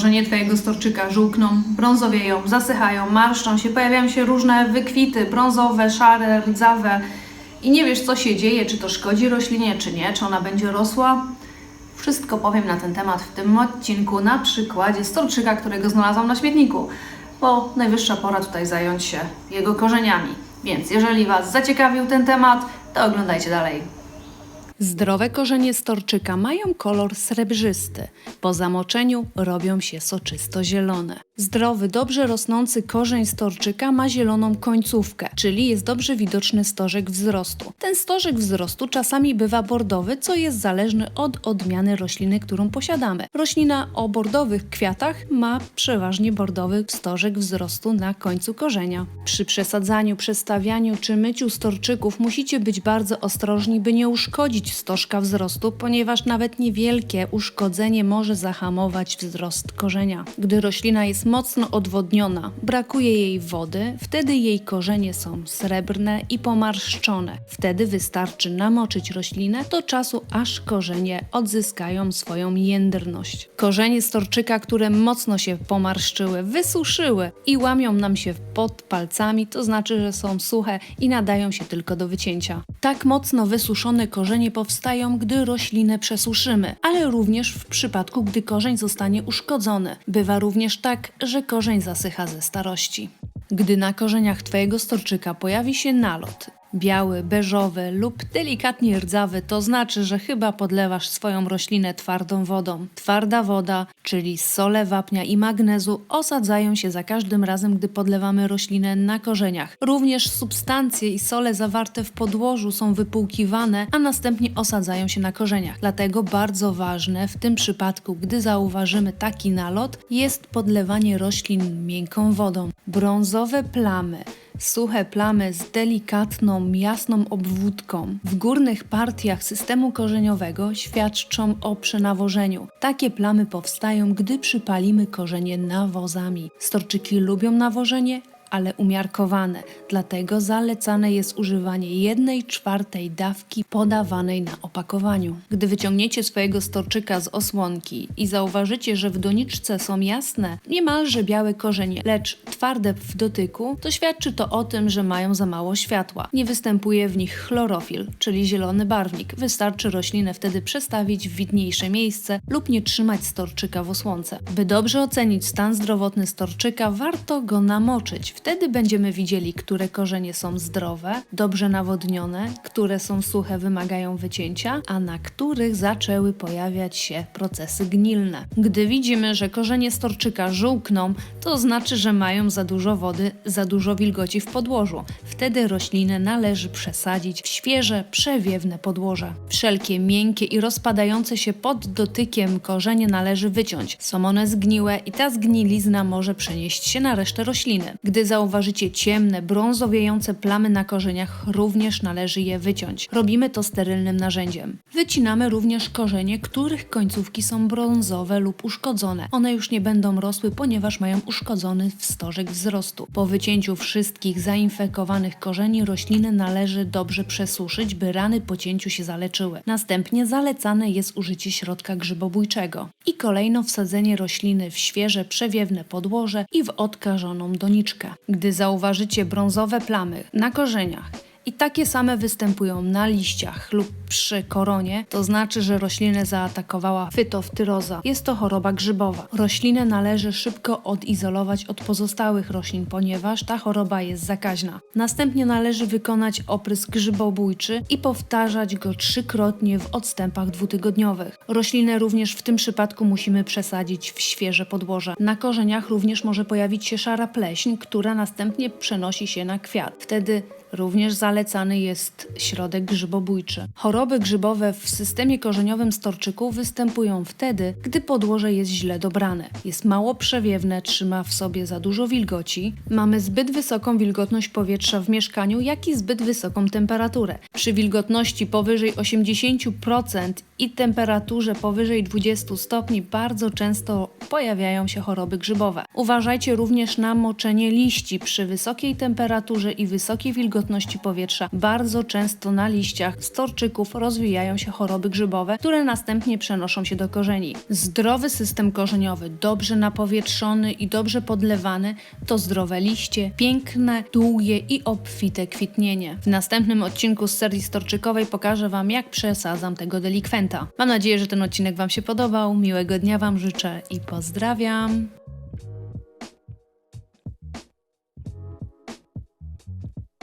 korzenie Twojego storczyka żółkną, brązowieją, zasychają, marszczą się, pojawiają się różne wykwity brązowe, szare, rdzawe i nie wiesz co się dzieje, czy to szkodzi roślinie, czy nie, czy ona będzie rosła. Wszystko powiem na ten temat w tym odcinku na przykładzie storczyka, którego znalazłam na śmietniku, bo najwyższa pora tutaj zająć się jego korzeniami. Więc jeżeli Was zaciekawił ten temat, to oglądajcie dalej. Zdrowe korzenie storczyka mają kolor srebrzysty. Po zamoczeniu robią się soczysto-zielone. Zdrowy, dobrze rosnący korzeń storczyka ma zieloną końcówkę, czyli jest dobrze widoczny stożek wzrostu. Ten stożek wzrostu czasami bywa bordowy, co jest zależny od odmiany rośliny, którą posiadamy. Roślina o bordowych kwiatach ma przeważnie bordowy stożek wzrostu na końcu korzenia. Przy przesadzaniu, przestawianiu czy myciu storczyków musicie być bardzo ostrożni, by nie uszkodzić stożka wzrostu, ponieważ nawet niewielkie uszkodzenie może zahamować wzrost korzenia. Gdy roślina jest mocno odwodniona, brakuje jej wody, wtedy jej korzenie są srebrne i pomarszczone. Wtedy wystarczy namoczyć roślinę do czasu, aż korzenie odzyskają swoją jędrność. Korzenie storczyka, które mocno się pomarszczyły, wysuszyły i łamią nam się pod palcami, to znaczy, że są suche i nadają się tylko do wycięcia. Tak mocno wysuszone korzenie powstają, gdy roślinę przesuszymy, ale również w przypadku, gdy korzeń zostanie uszkodzony. Bywa również tak, że korzeń zasycha ze starości. Gdy na korzeniach Twojego storczyka pojawi się nalot, biały, beżowy lub delikatnie rdzawy, to znaczy, że chyba podlewasz swoją roślinę twardą wodą. Twarda woda, czyli sole wapnia i magnezu, osadzają się za każdym razem, gdy podlewamy roślinę na korzeniach. Również substancje i sole zawarte w podłożu są wypłukiwane, a następnie osadzają się na korzeniach. Dlatego bardzo ważne w tym przypadku, gdy zauważymy taki nalot, jest podlewanie roślin miękką wodą. Brązowe plamy suche plamy z delikatną, jasną obwódką w górnych partiach systemu korzeniowego świadczą o przenawożeniu. Takie plamy powstają, gdy przypalimy korzenie nawozami. Storczyki lubią nawożenie, ale umiarkowane, dlatego zalecane jest używanie 1 czwartej dawki podawanej na opakowaniu. Gdy wyciągniecie swojego storczyka z osłonki i zauważycie, że w doniczce są jasne, niemalże białe korzenie, lecz twarde w dotyku, to świadczy to o tym, że mają za mało światła. Nie występuje w nich chlorofil, czyli zielony barwnik. Wystarczy roślinę wtedy przestawić w widniejsze miejsce lub nie trzymać storczyka w osłonce. By dobrze ocenić stan zdrowotny storczyka, warto go namoczyć. Wtedy będziemy widzieli, które korzenie są zdrowe, dobrze nawodnione, które są suche, wymagają wycięcia, a na których zaczęły pojawiać się procesy gnilne. Gdy widzimy, że korzenie storczyka żółkną, to znaczy, że mają za dużo wody, za dużo wilgoci w podłożu. Wtedy roślinę należy przesadzić w świeże, przewiewne podłoże. Wszelkie miękkie i rozpadające się pod dotykiem korzenie należy wyciąć. Są one zgniłe i ta zgnilizna może przenieść się na resztę rośliny. Gdy zauważycie ciemne, brązowiejące plamy na korzeniach, również należy je wyciąć. Robimy to sterylnym narzędziem. Wycinamy również korzenie, których końcówki są brązowe lub uszkodzone. One już nie będą rosły, ponieważ mają uszkodzony wstożek wzrostu. Po wycięciu wszystkich zainfekowanych korzeni rośliny należy dobrze przesuszyć, by rany po cięciu się zaleczyły. Następnie zalecane jest użycie środka grzybobójczego i kolejno wsadzenie rośliny w świeże, przewiewne podłoże i w odkażoną doniczkę. Gdy zauważycie brązowe plamy na korzeniach i takie same występują na liściach lub przy koronie, to znaczy, że roślinę zaatakowała fytoftyroza. Jest to choroba grzybowa. Roślinę należy szybko odizolować od pozostałych roślin, ponieważ ta choroba jest zakaźna. Następnie należy wykonać oprysk grzybobójczy i powtarzać go trzykrotnie w odstępach dwutygodniowych. Roślinę również w tym przypadku musimy przesadzić w świeże podłoże. Na korzeniach również może pojawić się szara pleśń, która następnie przenosi się na kwiat. Wtedy Również zalecany jest środek grzybobójczy. Choroby grzybowe w systemie korzeniowym storczyków występują wtedy, gdy podłoże jest źle dobrane. Jest mało przewiewne, trzyma w sobie za dużo wilgoci, mamy zbyt wysoką wilgotność powietrza w mieszkaniu, jak i zbyt wysoką temperaturę. Przy wilgotności powyżej 80% i temperaturze powyżej 20 stopni bardzo często pojawiają się choroby grzybowe. Uważajcie również na moczenie liści przy wysokiej temperaturze i wysokiej wilgotności powietrza powietrza, bardzo często na liściach storczyków rozwijają się choroby grzybowe, które następnie przenoszą się do korzeni. Zdrowy system korzeniowy, dobrze napowietrzony i dobrze podlewany, to zdrowe liście, piękne, długie i obfite kwitnienie. W następnym odcinku z serii storczykowej pokażę Wam, jak przesadzam tego delikwenta. Mam nadzieję, że ten odcinek Wam się podobał. Miłego dnia Wam życzę i pozdrawiam.